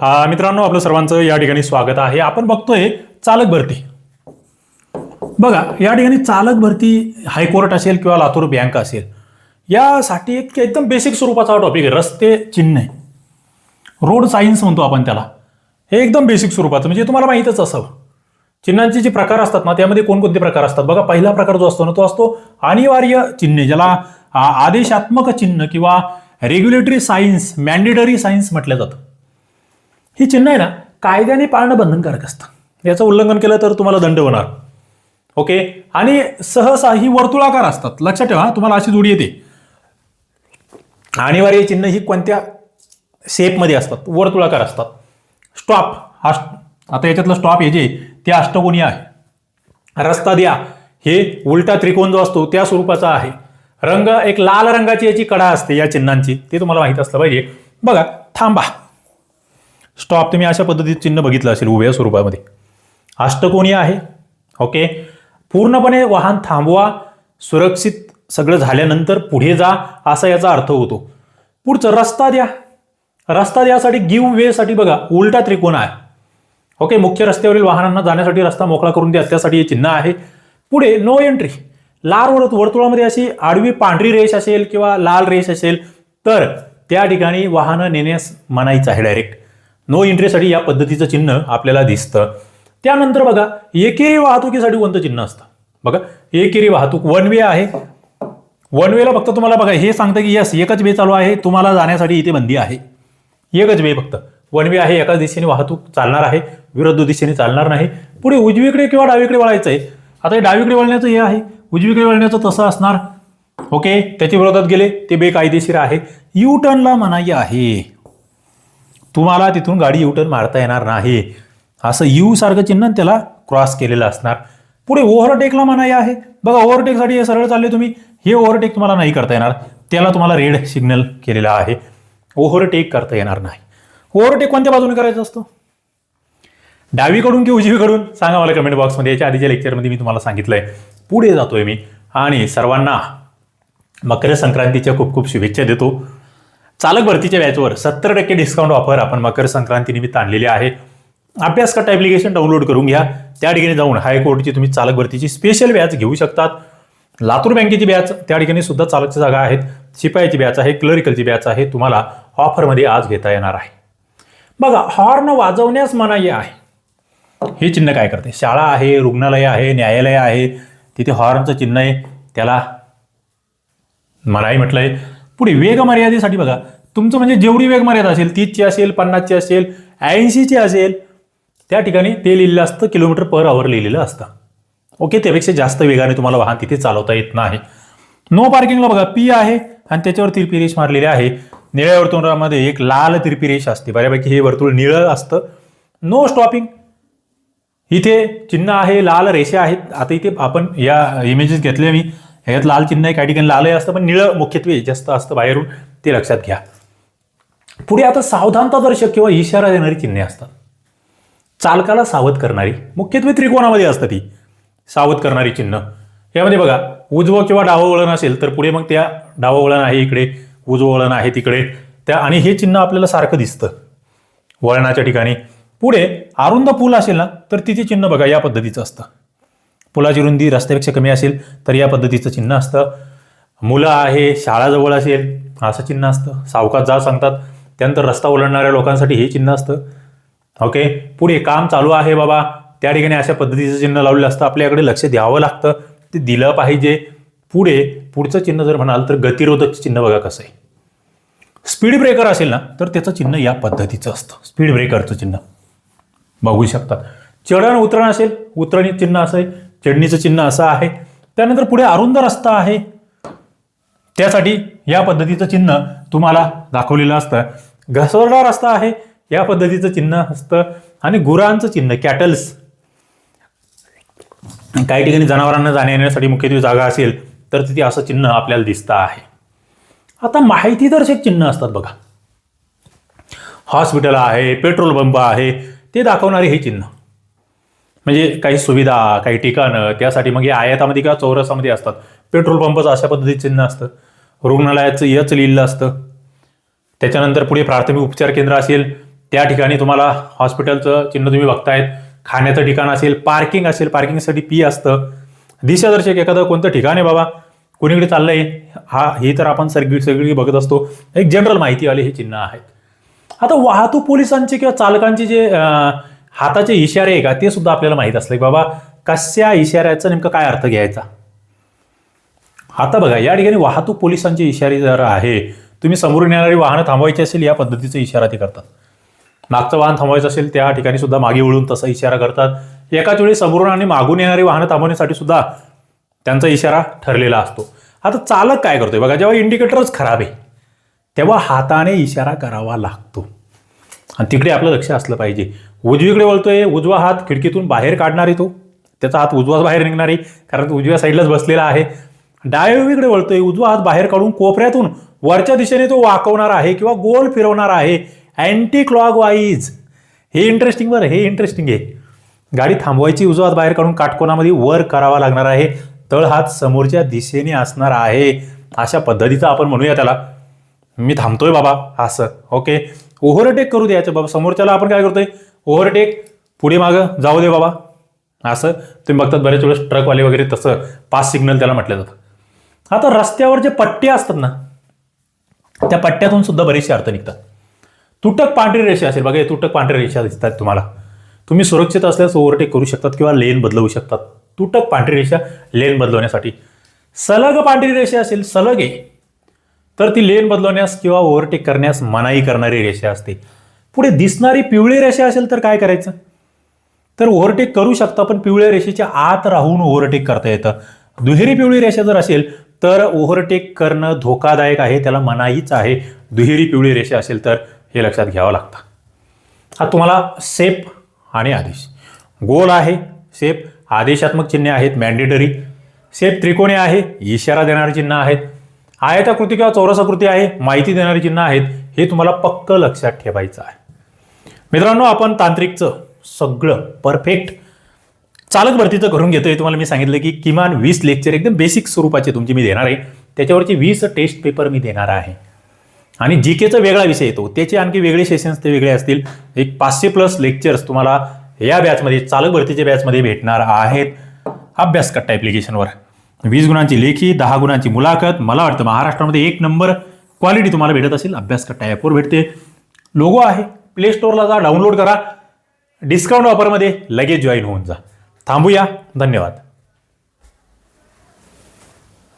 हा मित्रांनो आपलं सर्वांचं या ठिकाणी स्वागत आहे. आपण बघतोय चालक भरती. बघा या ठिकाणी चालक भरती हायकोर्ट असेल किंवा लातूर बँक असेल यासाठी एक एकदम बेसिक स्वरूपाचा टॉपिक आहे. रस्ते चिन्ह. आहे रोड सायन्स म्हणतो आपण त्याला. हे एकदम बेसिक स्वरूपाचं म्हणजे तुम्हाला माहीतच असावं. चिन्हांचे जे प्रकार असतात ना त्यामध्ये कोणकोणते प्रकार असतात? बघा पहिला प्रकार जो असतो ना तो असतो अनिवार्य चिन्हे ज्याला आदेशात्मक चिन्ह किंवा रेग्युलेटरी सायन्स मॅन्डेटरी सायन्स म्हटलं जातं. ही चिन्ह आहे ना कायद्याने पाळणं बंधनकारक असतं. याचं उल्लंघन केलं तर तुम्हाला दंड होणार. ओके? आणि सहसा ही वर्तुळाकार असतात. लक्षात ठेवा तुम्हाला अशी जोडी येते. अनिवार्य चिन्ह ही कोणत्या शेपमध्ये असतात? वर्तुळाकार असतात. स्टॉप हा आता याच्यातलं स्टॉप हे जे ते अष्टकोनी आहे. रस्ता द्या. हे उलटा त्रिकोण जो असतो त्या स्वरूपाचा आहे. रंग एक लाल रंगाची याची कडा असते या चिन्हांची. ते तुम्हाला माहीत असलं पाहिजे. बघा थांबा. स्टॉप तुम्ही अशा पद्धतीचं चिन्ह बघितलं असेल उभ्या स्वरूपामध्ये. अष्टकोणी आहे. ओके पूर्णपणे वाहन थांबवा सुरक्षित सगळं झाल्यानंतर पुढे जा असा याचा अर्थ होतो. पुढचं रस्ता द्या. रस्ता द्यासाठी गिव वेसाठी बघा उलटा त्रिकोण आहे. ओके मुख्य रस्त्यावरील वाहनांना जाण्यासाठी रस्ता मोकळा करून द्या त्यासाठी हे चिन्ह आहे. पुढे नो एंट्री लाल वर्त वर्तुळामध्ये अशी आडवी पांढरी रेष असेल किंवा लाल रेष असेल तर त्या ठिकाणी वाहनं नेण्यास मनाईचं आहे डायरेक्ट नो एंट्रीसाठी या पद्धतीचं चिन्ह आपल्याला दिसतं. त्यानंतर बघा एकेरी वाहतुकीसाठी कोणतं चिन्ह असतं? बघा एकेरी वाहतूक वन वे आहे. वन वेला फक्त तुम्हाला बघा हे सांगतं की यस एकच वे चालू आहे तुम्हाला जाण्यासाठी इथे बंदी आहे. एकच वे फक्त. वन वे आहे एकाच दिशेने वाहतूक चालणार आहे विरुद्ध दिशेने चालणार नाही. पुढे उजवीकडे किंवा डावीकडे वळायचं आहे आता हे डावीकडे वळण्याचं हे आहे. उजवीकडे वळण्याचं तसं असणार. ओके त्याच्या विरोधात गेले ते बेकायदेशीर आहे. यू टर्नला मनाई आहे. तुम्हाला तिथून गाडी युटर्न मारता येणार नाही. असं यू सारखं चिन्ह त्याला क्रॉस केलेलं असणार. पुढे ओव्हरटेकला मनाई आहे. बघा ओव्हरटेकसाठी हे सरळ चालले तुम्ही. हे ओव्हरटेक तुम्हाला नाही करता येणार. त्याला तुम्हाला रेड सिग्नल केलेला आहे. ओव्हरटेक करता येणार नाही. ओव्हरटेक कोणत्या बाजूने करायचा असतो? डावीकडून की उजवीकडून? सांगा मला कमेंट बॉक्समध्ये याच्या आधीच्या लेक्चरमध्ये मी तुम्हाला सांगितलंय. पुढे जातोय मी. आणि सर्वांना मकर संक्रांतीच्या खूप खूप शुभेच्छा देतो. चालक भरतीच्या बॅचवर सत्तर टक्के डिस्काउंट ऑफर आपण मकर संक्रांतीनिमित्त आणलेली आहे. अभ्यासकट ॲप्लिकेशन डाउनलोड करून घ्या. त्या ठिकाणी जाऊन हायकोर्टची तुम्ही चालक भरतीची स्पेशल बॅच घेऊ शकतात. लातूर बँकेची बॅच त्या ठिकाणी सुद्धा चालकच्या जागा आहेत. शिपायाची बॅच आहे क्लरिकलची बॅच आहे. तुम्हाला ऑफरमध्ये आज घेता येणार आहे. बघा हॉर्न वाजवण्यास मनाई आहे. हे चिन्ह काय करते? शाळा आहे रुग्णालय आहे न्यायालय आहे. तिथे हॉर्नचं चिन्ह आहे. त्याला मनाई म्हटलंय. पुढे वेगमर्यादेसाठी बघा. तुमचं म्हणजे जेवढी वेगमर्यादा असेल तीसची असेल पन्नासची असेल ऐंशीची असेल त्या ठिकाणी ते लिहिलेलं असतं किलोमीटर पर आवर लिहिलेलं असतं. ओके त्यापेक्षा जास्त वेगाने तुम्हाला वाहन तिथे चालवता येत नाही. नो पार्किंगला बघा पी आहे आणि त्याच्यावर तिरपी रेष मारलेली आहे. निळ्या वर्तुळामध्ये एक लाल तिरपी रेष असते. बऱ्यापैकी हे वर्तुळ निळं असतं. नो स्टॉपिंग इथे चिन्ह आहे लाल रेषा आहेत. आता इथे आपण या इमेजेस घेतले मी. ह्याच्यात लाल चिन्ह आहे काही ठिकाणी लालही असतं पण निळं मुख्यत्वे जास्त असतं बाहेरून ते लक्षात घ्या. पुढे आता सावधानता दर्शक किंवा इशारा देणारी चिन्हे असतात. चालकाला सावध करणारी मुख्यत्वे त्रिकोणामध्ये असतं ती. सावध करणारी चिन्ह. यामध्ये बघा उजवं किंवा डावं वळण असेल तर पुढे मग त्या डावं वळण आहे इकडे उजवं वळण आहे तिकडे. त्या आणि हे चिन्ह आपल्याला सारखं दिसतं. वळणाच्या ठिकाणी. पुढे अरुंद पूल असेल ना तर तिथे चिन्ह बघा या पद्धतीचं असतं. पुलाची रुंदी रस्त्यापेक्षा कमी असेल तर या पद्धतीचं चिन्ह असतं. मुलं आहे शाळाजवळ असेल असं चिन्ह असतं. सावकात जा सांगतात. त्यानंतर रस्ता ओलांडणाऱ्या लोकांसाठी हे चिन्ह असतं. ओके? पुढे काम चालू आहे बाबा. त्या ठिकाणी अशा पद्धतीचं चिन्ह लावलेलं असतं. आपल्याकडे लक्ष द्यावं लागतं. ते दिलं पाहिजे. पुढे पुढचं चिन्ह जर म्हणाल तर गतिरोधक चिन्ह बघा कसं आहे. स्पीड ब्रेकर असेल ना तर त्याचं चिन्ह या पद्धतीचं असतं. स्पीड ब्रेकरचं चिन्ह. बघू शकतात चढण उतरण असेल. उतरणी चिन्ह असं आहे. चढणीचं चिन्ह असं आहे. त्यानंतर पुढे अरुंद रस्ता आहे. त्यासाठी या पद्धतीचं चिन्ह तुम्हाला दाखवलेलं असतं. घसरडा रस्ता आहे. या पद्धतीचं चिन्ह असतं. आणि गुरांचं चिन्ह कॅटल्स. काही ठिकाणी जनावरांना जाण्या येण्यासाठी मुख्यत्वे जागा असेल तर तिथे असं चिन्ह आपल्याला दिसतं आहे. आता माहितीदर्शक चिन्ह असतात बघा. हॉस्पिटल आहे पेट्रोल पंप आहे ते दाखवणारे हे चिन्ह. म्हणजे काही सुविधा काही ठिकाणं त्यासाठी मग हे आयातामध्ये किंवा चौरसामध्ये असतात. पेट्रोल पंपाचं अशा पद्धतीचं चिन्ह असतं. रुग्णालयाचं यच लिहिलं असतं. त्याच्यानंतर पुढे प्राथमिक उपचार केंद्र असेल त्या ठिकाणी तुम्हाला हॉस्पिटलचं चिन्ह तुम्ही बघतायत. खाण्याचं ठिकाण असेल पार्किंग असेल पार्किंगसाठी पी असतं. दिशादर्शक एखादं कोणतं ठिकाण आहे बाबा? कोणीकडे चाललंय? हा हे तर आपण सगळी सगळी बघत असतो. एक जनरल माहितीवाले हे चिन्ह आहेत. आता वाहतूक पोलिसांचे किंवा चालकांचे जे हाताचे इशारे आहे का? ते सुद्धा आपल्याला माहीत असले बाबा कशा इशाऱ्याचा नेमकं काय अर्थ घ्यायचा? आता बघा या ठिकाणी वाहतूक पोलिसांचे इशारे जर आहे तुम्ही समोरून येणारी वाहनं थांबवायची असेल या पद्धतीचा इशारा ते करतात. मागचं वाहन थांबवायचं असेल त्या ठिकाणी सुद्धा मागे वळून तसा इशारा करतात. एकाच वेळी समोरून आणि मागून येणारी वाहनं थांबवण्यासाठी सुद्धा त्यांचा इशारा ठरलेला असतो. आता चालक काय करतोय? बघा जेव्हा इंडिकेटरच खराब आहे तेव्हा हाताने इशारा करावा लागतो. आणि तिकडे आपलं लक्ष असलं पाहिजे. उजवीकडे वळतोय उजवा हात खिडकीतून बाहेर काढणार आहे तो. त्याचा हात उजवाच बाहेर निघणार आहे कारण तो उजव्या साईडलाच बसलेला आहे. डायवीकडे वळतोय उजवा हात बाहेर काढून कोपऱ्यातून वरच्या दिशेने तो वाकवणार आहे किंवा गोल फिरवणार आहे. अँटी क्लॉक वाईज हे इंटरेस्टिंग बरं हे इंटरेस्टिंग आहे. गाडी थांबवायची उजवा हात बाहेर काढून काटकोणामध्ये वर करावा लागणार आहे. तळ हात समोरच्या दिशेने असणार आहे. अशा पद्धतीचा आपण म्हणूया त्याला. मी थांबतोय बाबा असं. ओके ओव्हरटेक करू द्यायचं बाबा. समोरच्याला आपण काय करतोय? ओव्हरटेक पुढे मागं जाऊ दे बाबा. असं. तुम्ही बघतात बरेच वेळेस ट्रकवाले वगैरे तसं पास सिग्नल त्याला म्हटलं जातं. आता रस्त्यावर जे पट्टे असतात ना त्या पट्ट्यातून सुद्धा बरेचसे अर्थ निघतात. तुटक पांढरी रेषा असेल. बघा तुटक पांढऱ्या रेषा दिसतात तुम्हाला. तुम्ही सुरक्षित असल्यास ओव्हरटेक करू शकतात किंवा लेन बदलवू शकतात. तुटक पांढरी रेषा लेन बदलवण्यासाठी. सलग पांढरी रेषा असेल सलग आहे. तर ती लेन बदलवण्यास किंवा ओव्हरटेक करण्यास मनाई करणारी रेषा असते. पुढे दिसणारी पिवळी रेषा असेल तर काय करायचं? तर ओव्हरटेक करू शकता पण पिवळ्या रेषेच्या आत राहून ओव्हरटेक करता येतं. दुहेरी पिवळी रेषा जर असेल तर ओव्हरटेक करणं धोकादायक आहे त्याला मनाईच आहे. दुहेरी पिवळी रेषा असेल तर हे लक्षात घ्यावं लागतं. हा तुम्हाला सेप आणि आदेश. गोल आहे सेप आदेशात्मक चिन्हे आहेत मॅन्डेटरी सेप त्रिकोणी आहे इशारा देणारी चिन्ह आहेत. आयताकृती किंवा चौरसाकृती आहे माहिती देणारी चिन्ह आहेत हे तुम्हाला पक्क लक्षात ठेवायचं आहे. मित्रांनो आपण तांत्रिकचं सगळं परफेक्ट चालक भरतीचं करून घेतोय. तुम्हाला मी सांगितलं की किमान वीस लेक्चर एकदम बेसिक स्वरूपाचे तुमचे मी देणार आहे. त्याच्यावरचे वीस टेस्ट पेपर मी देणार आहे. आणि जी केचा वेगळा विषय येतो. त्याचे आणखी वेगळे सेशन्स ते वेगळे असतील. एक पाचशे प्लस लेक्चर्स तुम्हाला या बॅचमध्ये चालक भरतीच्या बॅचमध्ये भेटणार आहेत. अभ्यास कट्टा ॲप्लिकेशनवर वीस गुणांची लेखी दहा गुणांची मुलाखत. मला वाटतं महाराष्ट्रामध्ये एक नंबर क्वालिटी तुम्हाला भेटत असेल. अभ्यास करता ॲपवर भेटते. लोगो आहे. प्ले स्टोअरला जा डाउनलोड करा. डिस्काउंट ऑफरमध्ये लगेच जॉईन होऊन जा. थांबूया. धन्यवाद.